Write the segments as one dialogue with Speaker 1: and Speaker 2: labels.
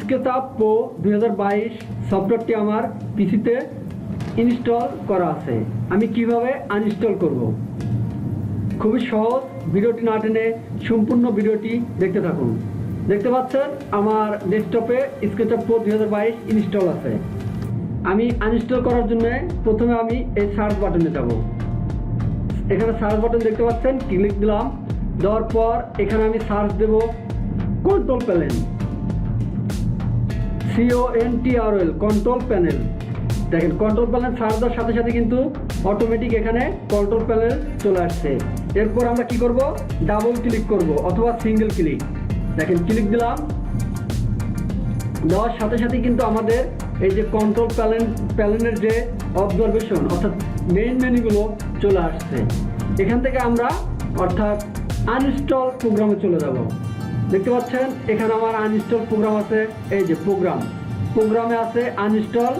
Speaker 1: SketchUp pro দু হাজার বাইশ সফটওয়্যারটি আমার পিসিতে ইনস্টল করা আছে। আমি কীভাবে আনইনস্টল করব? খুবই সহজ, ভিডিওটি না টেনে সম্পূর্ণ ভিডিওটি দেখতে থাকুন। দেখতে পাচ্ছেন, আমার ডেস্কটপে স্কেচআপ প্রো দুই হাজার বাইশ ইনস্টল আছে। আমি আনইনস্টল করার জন্য প্রথমে আমি এই সার্চ বাটনে যাব। এখানে সার্চ বাটন দেখতে পাচ্ছেন, ক্লিক দিলাম, দেওয়ার পর এখানে আমি সার্চ দেব, control panel C O N T R L control panel দেখেন কন্ট্রোল প্যানেল সার্চ দেওয়ার সাথে সাথে কিন্তু অটোমেটিক এখানে কন্ট্রোল প্যানেল চলে আসছে। এরপর আমরা কি করব? ডাবল ক্লিক করব অথবা সিঙ্গেল ক্লিক দেখেন ক্লিক দিলাম। দেওয়ার সাথে সাথে কিন্তু আমাদের এই যে কন্ট্রোল প্যালেন প্যালেনের যে অবজারভেশন অর্থাৎ মেইন মেনুগুলো চলে আসছে। এখান থেকে আমরা, অর্থাৎ আনইনস্টল প্রোগ্রামে চলে যাব। দেখতে পাচ্ছেন, এখানে আমার আনইনস্টল প্রোগ্রাম আছে। এই যে প্রোগ্রাম প্রোগ্রামে আছে আনইনস্টল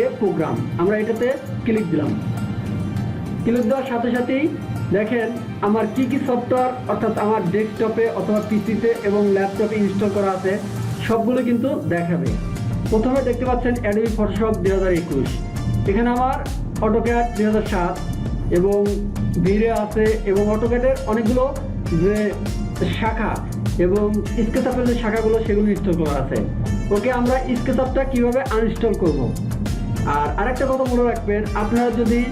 Speaker 1: এ প্রোগ্রাম আমরা এটাতে ক্লিক দিলাম। ক্লিক দেওয়ার সাথে সাথেই দেখেন, আমার কি কি সফটওয়্যার অর্থাৎ আমার ডেস্কটপে অথবা পিসিতে এবং ল্যাপটপে ইনস্টল করা আছে, সবগুলো কিন্তু দেখাবে। প্রথমে দেখতে পাচ্ছেন অ্যাডোবি ফটোশপ দুই হাজার একুশ। এখানে আমার অটোক্যাড দুই হাজার সাত এবং ভিড়ে আছে এবং অটোক্যাডের অনেকগুলো যে শাখা এবং স্কেচআপের যে শাখাগুলো, সেগুলো ইনস্টল করা আছে। ওকে, আমরা স্কেচআপটা কীভাবে আনইনস্টল করব? আর আরেকটা কথা মনে রাখবেন, আপনারা যদি,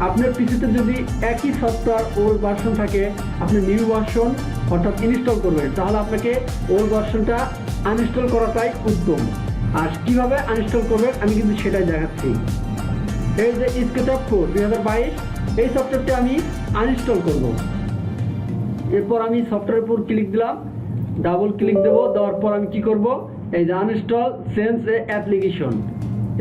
Speaker 1: আপনার পিসিতে যদি একই সফটওয়্যার ওল্ড ভার্সন থাকে, আপনি নিউ ভার্সন অর্থাৎ ইনস্টল করবেন, তাহলে আপনাকে ওল্ড ভার্সনটা আনইনস্টল করাটাই উত্তম। আর কীভাবে আনইনস্টল করবেন, আমি কিন্তু সেটাই দেখাচ্ছি। এই যে স্কেচআপ ফোর দুই হাজার বাইশ, এই সফটওয়্যারটি আমি আনইনস্টল করব। এরপর আমি সফটওয়্যার উপর ক্লিক দিলাম ডাবল ক্লিক দেবো, দেওয়ার পর আমি কি করব? এই যে আনইনস্টল সেন্স এ অ্যাপ্লিকেশন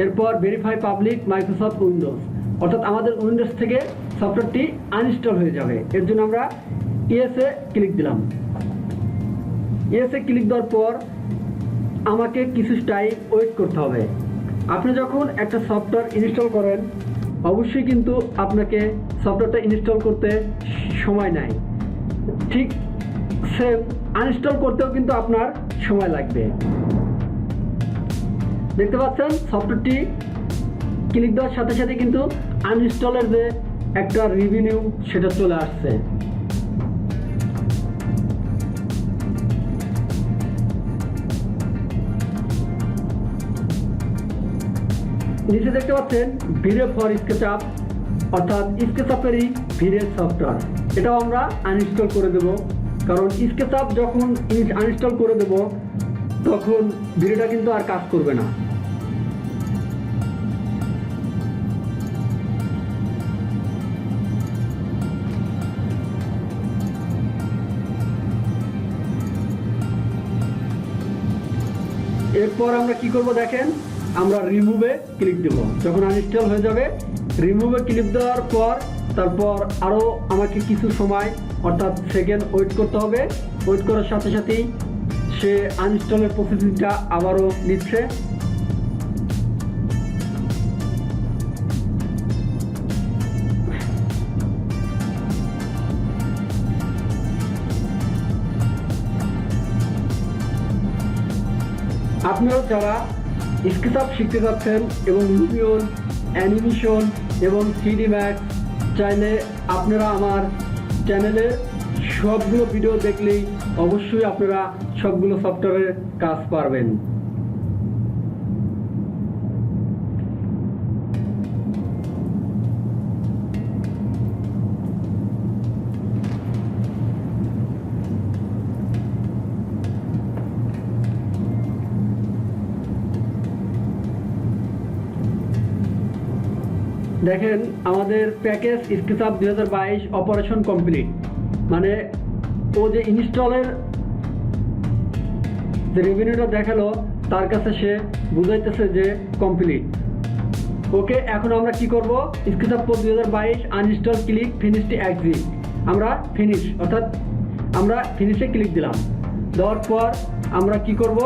Speaker 1: এরপর ভেরিফাই পাবলিক মাইক্রোসফট উইন্ডোজ অর্থাৎ আমাদের উইন্ডোজ থেকে সফটওয়্যারটি আনইনস্টল হয়ে যাবে। এর জন্য আমরা ইএসএ ক্লিক দিলাম। ইএসএ ক্লিক দেওয়ার পর আমাকে কিছু টাইম ওয়েট করতে হবে। আপনি যখন একটা সফটওয়্যার ইনস্টল করেন, অবশ্যই কিন্তু আপনাকে সফটওয়্যারটা ইনস্টল করতে সময় নেয়। ঠিক সেম আনইনস্টল করতেও কিন্তু আপনার সময় লাগবে। দেখতে পাচ্ছেন সফটওয়্যারটি ক্লিক দেওয়ার সাথে সাথে কিন্তু আনইনস্টলের যে একটা রিভিনিউ সেটা চলে আসছে। নিচে দেখতে পাচ্ছেন ভিডিও ফর স্কেচআপ অর্থাৎ স্কেচআপেরই ভিডিও সফটওয়্যার এটাও আমরা আনইনস্টল করে দেব। কারণ স্কেচআপ যখন আনইনস্টল করে দেব, তখন ভিডিওটা কিন্তু আর কাজ করবে না। এরপর আমরা কি করব দেখেন? আমরা রিমুভে ক্লিক দেব। যখন আনইনস্টল হয়ে যাবে রিমুভে ক্লিক দেওয়ার পর, তারপর আরও আমাকে কিছু সময়, অর্থাৎ সেকেন্ড ওয়েট করতে হবে। ওয়েট করার সাথে সাথেই সে আনইনস্টলের প্রসেসিংটা আবারও নিচ্ছে। আপনারা যারা স্কেচআপ শিখতে যাচ্ছেন এবং লুমিয়ন অ্যানিমেশন এবং থ্রিডি ম্যাক চাইলে আপনারা আমার চ্যানেলে সবগুলো ভিডিও দেখলেই অবশ্যই আপনারা সবগুলো সফটওয়্যারের কাজ পারবেন। দেখেন, আমাদের প্যাকেজ স্কেচআপ দুই হাজার বাইশ অপারেশন কমপ্লিট মানে ও যে ইনস্টলের যে রেভিনিউটা দেখাল, তার কাছে সে বুঝাইতেছে যে কমপ্লিট ওকে, এখন আমরা কি করব? স্কেচআপ প্রো দুই হাজার বাইশ আনইনস্টল ক্লিক ফিনিশটি এক্সিট আমরা ফিনিশ অর্থাৎ আমরা ফিনিশে ক্লিক দিলাম। দেওয়ার পর আমরা কি করব?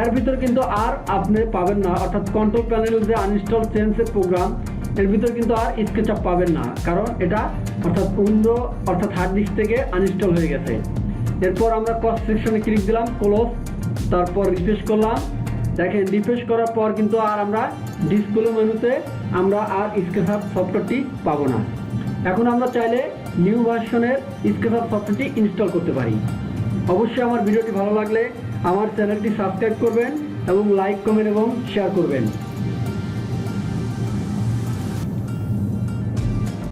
Speaker 1: এর ভিতরে কিন্তু আর আপনি পাবেন না। অর্থাৎ কন্ট্রোল প্যানেল যে আনইনস্টল চেঞ্জের প্রোগ্রাম এর ভিতরে কিন্তু আর স্কেচআপ পাবেন না। কারণ এটা অর্থাৎ উইন্ডো, অর্থাৎ হার্ড ডিস্ক থেকে আনইনস্টল হয়ে গেছে। এরপর আমরা কস্ট সেকশনে ক্লিক দিলাম ক্লোজ তারপর রিফ্রেশ করলাম। দেখেন রিফ্রেশ করার পর কিন্তু আর আমরা ডিসপ্লে মেনুতে আমরা আর স্কেচআপ সফটওয়্যারটি পাবো না। এখন আমরা চাইলে নিউ ভার্সনের স্কেচআপ সফটওয়্যারটি ইনস্টল করতে পারি। অবশ্যই আমার ভিডিওটি ভালো লাগলে আমার চ্যানেলটি সাবস্ক্রাইব করবেন এবং লাইক কমেন্ট এবং শেয়ার করবেন।